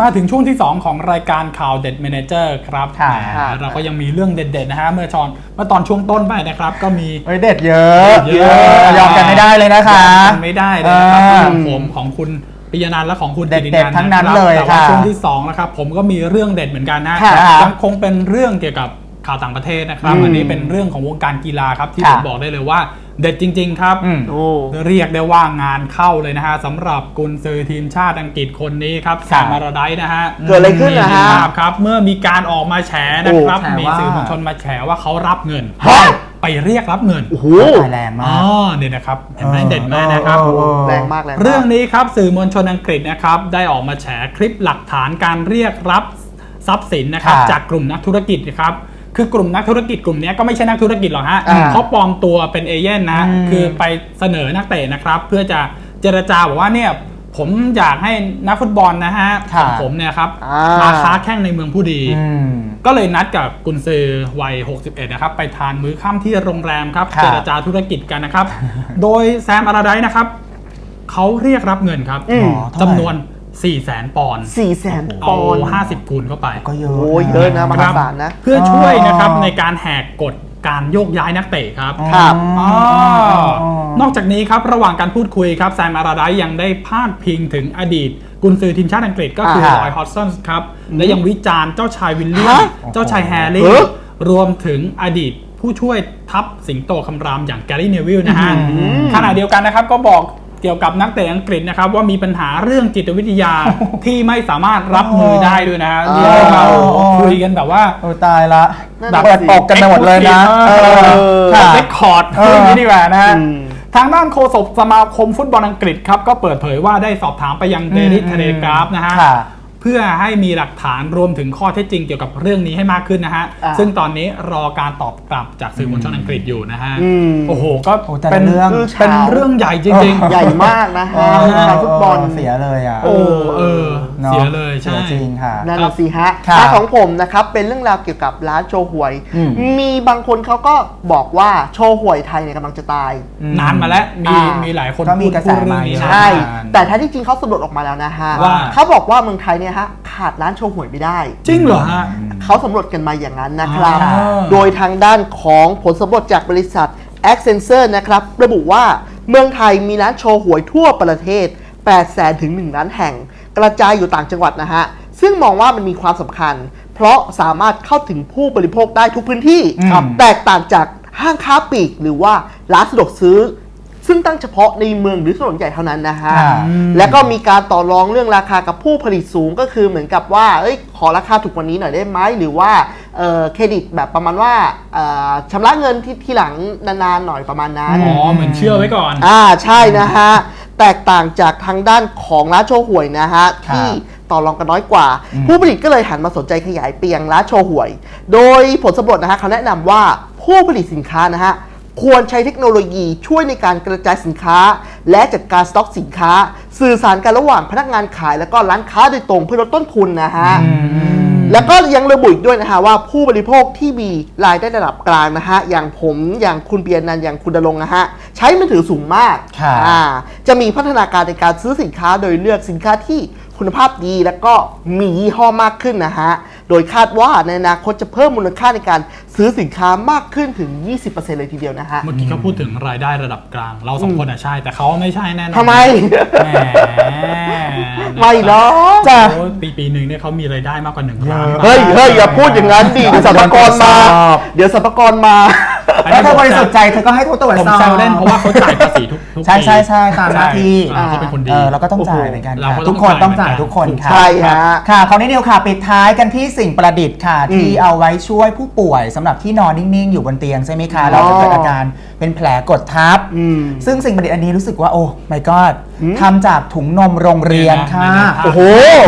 มาถึงช่วงที่ 2 ของรายการข่าวเด็ด Manager ครับค่ะแหมเราก็ยังมีเรื่องเด็ดๆนะฮะเมื่อตอนเมื่อตอนช่วงต้นไปนะครับ ก็มี เฮ้ยเด็ดเยอะเยอะ ยอมกันไม่ได้เลยนะคะกันไม่ได้เลยนะครับอ่าของผมของคุณปิยนันท์และของคุณเด็ดๆกิตินัท์ทั้งนั้นะครับเลยแต่ว่าค่ะช่วงที่2นะครับผมก็มีเรื่องเด็ดเหมือนกันนะค่ะ ยังคงเป็นเรื่องเกี่ยวกับ ข่าวต่างประเทศนะครับ อืมอันนี้เป็นเรื่องของวงการกีฬาครับที่ค่ะผมบอกได้เลยว่าเด็ดจริง ๆ ครับ อืม โอ้ เรียกได้ว่างานเข้าเลยนะฮะสำหรับกุนซือทีมชาติอังกฤษคนนี้ครับครัซาบมาราไดนะฮะเกิดอะไรขึ้นนะฮะมีภาพครับ เมื่อมีการออกมาแฉนะครับ โอ้แฉมีว่าสื่อมวลชนมาแฉว่าเขารับเงิน ฮะ ไปเรียกรับเงินโอ้โหตายแรงมาอ๋อก เนี่ยนะครับเห็นไหมเออเด่นไหมนะครับ เออเออ แรงมากแรงมาก เรื่องนี้ครับสื่อมวลชนอังกฤษนะครับได้ออกมาแฉคลิปหลักฐานการเรียกรับทรัพย์สินนะครับค่ะจากกลุ่มนักธุรกิจนะครับ คือกลุ่มนักธุรกิจกลุ่มนี้ก็ไม่ใช่นักธุรกิจหรอกฮะอ่าเขาปลอมตัวเป็นเอเย่นนะอืมคือไปเสนอนักเตะนะครับ เพื่อจะเจรจาบอกว่าเนี่ยผมอยากให้นักฟุตบอลนะฮะขค่ะองผมเนี่ยครับอ่ามมาค้าแข่งในเมืองผู้ดีอืมก็เลยนัดกับกุนซือวัย 61 นะครับ ไปทานมื้อค่ำที่โรงแรมครับค่ะเจรจาธุรกิจกันนะครับ โดยแซมอาราไดนะครับเขาเรียกรับเงินครับอืมอ๋อเท่าไหร่จำนวน 4 0 0แสนปอนด์สี่แสนปเอาอนด์50คูณเข้าไป ก็เยอะโอ้ยเยอะนะมคหารับศาลนะ เพื่อช่วยนะครับอ๋อในการแหกกฎการโยกย้ายนักเตะครับ ครับ อ๋ออ๋อ นอกจากนี้ครับ ระหว่างการพูดคุยครับแซมอาราไดยังได้พาดพิงถึงอดีต กุนซือทีมชาติอังกฤษก็คืออ่ารอยฮอตสันครับ และยังวิจารณ์เจ้าชายวิลเลียม ฮะเจ้าชายแฮร์เอรี่อรวมถึงอดีตผู้ช่วยทัพสิงโตคำรามอย่างแกรี่เนวิลนะฮะอืมขณะเดียวกันนะครับก็บอก เกี่ยวกับนักเตะอังกฤษนะครับ ว่ามีปัญหาเรื่องจิตวิทยาที่ไม่สามารถรับมือได้ด้วยนะฮะอ๋อเรียกได้ว่าคุยกันแบบว่าโอ้ตายละนั่นแบบน่ะสิเปิดอกกันไปหมดเลยนะเอเอออค่ะเรคคอร์ดเออเรื่องนี้ดีกว่านะฮะอืมทางด้านโฆษกสมาคมฟุตบอลอังกฤษครับ ก็เปิดเผยว่าได้สอบถามไปยังเดลิอืมเทเลกราฟนะฮะค่ะ เพื่อให้มีหลักฐานรวมถึงข้อเท็จจริงเกี่ยวกับเรื่องนี้ให้มากขึ้นนะฮะ อ่า ซึ่งตอนนี้รอการตอบกลับจากสื่อมวลชนอังกฤษอยู่นะฮะ อืม โอ้โห ก็โอ้แต่ละเป็นเรื่อง เป็นเรื่องใหญ่จริงใหญ่มากนะฮะเออการฟุตบอลเเสียเลยอะๆโอ้เออ นอะเสียเลยใช่ สีจริงค่ะ นั่นน่ะสิฮะครับถ้าของผมนะครับเป็นเรื่องราวเกี่ยวกับร้านโชห่วย อืม มีบางคนเขาก็บอกว่าโชห่วยไทยเนี่ยกำลังจะตาย อืมนานมาแล้วมีอ่ามี มีหลายคนก็มีพูดกระแสพูดเรื่องนี้มา นะ ใช่นานแต่ท้ายที่จริงเขาสำรวจออกมาแล้วนะฮะว่า เขาบอกว่าเมืองไทยเนี่ยฮะขาดร้านโชห่วยไม่ได้ จริงเหรอฮะ เขาสำรวจกันมาอย่างนั้นนะครับ อ่า โดยทางด้านของผลสำรวจจากบริษัท a c c e n t u r e นะครับ ระบุว่าเมืองไทยมีร้านโชว์หวยทั่วประเทศ8แสนถึง 1 ล้านแห่ง กระจายอยู่ต่างจังหวัดนะฮะซึ่งมองว่ามันมีความสำคัญ เพราะสามารถเข้าถึงผู้บริโภคได้ทุกพื้นที่ครับแตกต่างจากห้างค้าปลีกหรือว่าร้านสะดวกซื้อ ซึ่งตั้งเฉพาะในเมืองหรือถนนใหญ่เท่านั้นนะฮะอ่าแล้วก็มีการต่อรองเรื่องราคากับผู้ผลิตสูงก็คือเหมือนกับว่าเอ้ยขอราคาถูกกว่านี้หน่อยได้ไหมหรือว่าเอ่อเครดิตแบบประมาณว่าเอ่อชำระเงินที่ทีหลังนานๆหน่อยประมาณนั้นอ๋อเหมือนเชื่อไว้ก่อน อ่าใช่นะฮะ แตกต่างจากทางด้านของร้านโชว์หวยนะฮะครับที่ต่อรองกันน้อยกว่า อืม ผู้ผลิตก็เลยหันมาสนใจขยายเปียงร้านโชว์หวย โดยผลสำรวจนะฮะเขาแนะนำว่าผู้ผลิตสินค้านะฮะควรใช้เทคโนโลยีช่วยในการกระจายสินค้า และจัดการสต็อกสินค้า สื่อสารกันระหว่างพนักงานขายแล้วก็ร้านค้าโดยตรงเพื่อลดต้นทุนนะฮะ แล้วก็ยังระบุอีกด้วยนะฮะว่าผู้บริโภคที่มีรายได้ระดับกลางนะฮะอย่างผมอย่างคุณเบียร์นันท์อย่างคุณดลงค์นะฮะใช้มือถือสูงมากค่ะอ่าจะมีพัฒนาการในการซื้อสินค้าโดยเลือกสินค้าที่ คุณภาพดีแล้วก็มียี่ห้อมากขึ้นนะฮะ โดยคาดว่าในอนาคตจะเพิ่มมูลค่าในการซื้อสินค้ามากขึ้นถึง 20%เลยทีเดียวนะฮะ เมื่อกี้เขาพูดถึงรายได้ระดับกลาง เราสองคนอะใช่ แต่เขาไม่ใช่แน่นอนทำไม แหมไม่หรอกจ้ะ โอ้ยปีปีหนึ่งเนี่ยเขามีรายได้มากกว่าหนึ่งล้านเฮ้ยเฮ้ยอย่าพูดอย่างนั้นดิเดี๋ยวสรรพากรมา เดี๋ยวสรรพากรมาอัน แล้นี้วถ้าบริสุทธิ์ใจเธอก็ให้เขาตรวจผมสอบแซวเล่นเพราะว่าเขาจ่ายภาษีทุกทุกปี ใช่ใช่ใช่ตามหน้าที่ใช่อ่าเขาเป็นคนดี เออเราก็ต้องจ่ายเหมือนกันเราค่ะก็ต้องทุกคนต้องจ่ายจ่ายทุกคนเหมือนกันค่ะ ใช่ฮะ ค่ะคราวนี้เดียวค่ะปิดท้ายกันที่สิ่งประดิษฐ์ค่ะอืมที่เอาไว้ช่วยผู้ป่วยสำหรับที่นอนนิ่งๆ อยู่บนเตียงใช่ไหมคะแล้วจะเกิดอาการเป็นแผลกดทับ อืม ซึ่งสิ่งประดิษฐ์อันนี้รู้สึกว่าโอ้ my god อืม ทำจากถุงนมโรงเรียนค่ะเนี่ยนะโอ้โห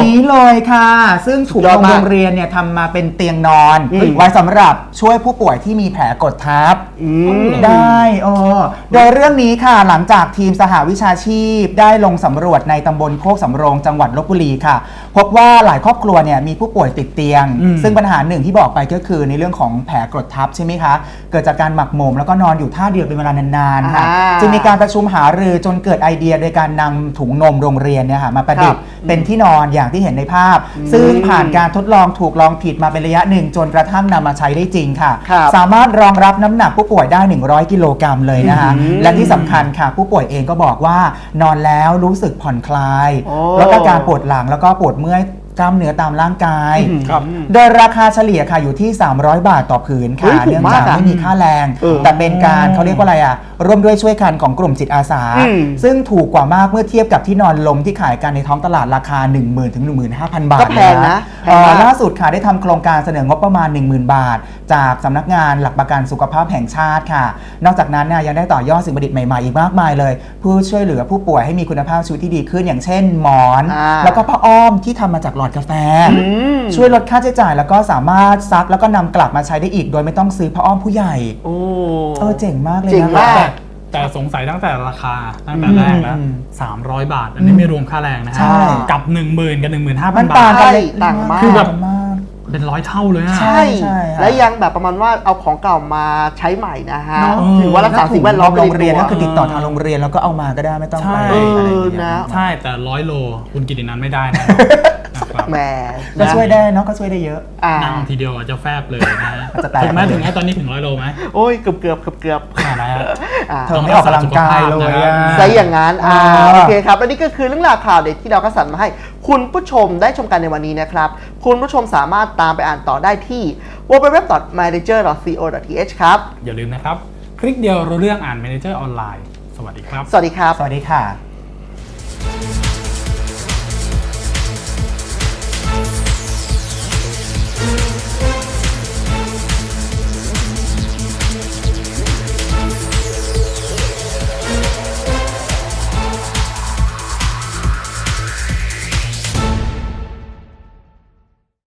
นี้เลยค่ะ ซึ่งถุงสุดยนอดมมากโรงเรียนเนี่ยทำมาเป็นเตียงนอนอืมไว้สำหรับช่วยผู้ป่วยที่มีแผลกดทับอืมได้เออโดยเรื่องนี้ค่ะหลังจากทีมสหวิชาชีพ ได้ลงสำรวจในตำบลโคกสำโรงจังหวัดลบบุรีค่ะ พบว่าหลายครอบครัวเนี่ยมีผู้ป่วยติดเตียงอืมซึ่งปัญหาหนึ่งที่บอกไปก็คือในเรื่องของแผลกดทับใช่ไหมคะ เกิดจากการหมักหมมแล้วก็นอนอยู่ท่าเดียวเป็นเวลานานๆค่ะอ่าจึงมีการประชุมหารือจนเกิดไอเดียโดยการนนำถุงนมโรงเรียนเนี่ยค่ะมาประดิษฐ์ครับเป็นที่นอนอย่างที่เห็นในภาพ ซึ่งผ่านการทดลองถูกลองผิดมาเป็นระยะหนึ่งจนกระทั่งนำมาใช้ได้จริงค่ะ ครับ สามารถรองรับน้ำหนักผู้ป่วยได้ 100 กิโลกรัมเลยนะคะอืมและที่สำคัญค่ะ ผู้ป่วยเองก็บอกว่านอนแล้วรู้สึกผ่อนคลาย โอ้ลดอาการปวดหลังแล้วก็ปวดเมื่อย กล้ามเนื้อตามร่างกาย ครับ โดยราคาเฉลี่ยค่ะอยู่ที่ 300 บาทต่อผืนเฮ้ค่ะยถูกเนื่องมากจากอะไม่มีค่าแรง เออแต่เป็นการเขาเรียกว่าอะไรอะร่วมด้วยช่วยกันของกลุ่มจิตอาสา อืม ซึ่งถูกกว่ามากเมื่อเทียบกับที่นอนลมที่ขายกันในท้องตลาดราคา 1 0,000ถึง15,000 บาทก็แพงนะแพเอ่งอมากล่าสุดค่ะได้ทำโครงการเสนองบประมาณ 10,000 บาท จากสำนักงานหลักประกันสุขภาพแห่งชาติค่ะ นอกจากนั้นเนี่ยยังได้ต่อยอดสิ่งประดิษฐ์ใหม่ๆอีกมากมายเลยเพื่อช่วยเหลือผู้ป่วยให้มีคุณภาพชีวิตที่ดีขึ้นอย่างเช่นหมอน อ่า แล้วก็ผ้าอ้อมที่ทำมาจากหลอดกาแฟมช่วยลดค่าใช้จ่ายแล้วก็สามารถซักแล้วก็นำกลับมาใช้ได้อีก โดยไม่ต้องซื้อผ้าอ้อมผู้ใหญ่โอ้เออเจ๋งมากเลยเจ๋งนะ มากแต่แต่สงสัยตั้งแต่ราคาตั้งแต่แรกแล้ว อืม300 บาท อันนี้ไม่รวมค่าแรงนะฮะใช่ กับ 1 0,000 กับมัน15,000ต่าบางท กันเลยต่างมาก คือแบบต่างมาก เป็นร้อยเท่าเลยอะ ใช่ ใช่ค่ะ และยังแบบประมาณว่าเอาของเก่ามาใช้ใหม่นะฮะเนอะ ถือว่ารักษาสิ่งแวดล้อมโรงเรียนไปก็ใตัวคือติดต่อทางโรงเรียนแล้วก็เอามาก็ได้ไม่ต้องไปใช่ อะไรอย่างเออเงี้นะยใช่แต่ร้อยโล คุณกินในนั้นไม่ได้นะนะ ครับแหมก็ช่วยได้เนาะก็ช่วยได้เยอะ อ่า นั่งทีเดียวอาจจะแฟบเลยนะฮะจะแตก ถึงไหมถึงไหมตอนนี้ถึงร้อยโลไหมโอ้ยเกือบเกือบเกือบเกือบขนาดไหนฮะ อ่าเธอไม่ออกกำลังกายเลยอะ ซะอย่างนั้นอ่าอ่า โอเคครับอันนี้ก็คือเรื่องราวข่าวเด็ดที่เราคัดสรรมาให้ คุณผู้ชมได้ชมกันในวันนี้นะครับ คุณผู้ชมสามารถตามไปอ่านต่อได้ที่ www.manager.co.th ครับ อย่าลืมนะครับ คลิกเดียวรู้เรื่องอ่าน Manager ออนไลน์ สวัสดีครับ สวัสดีครับ สวัสดีค่ะ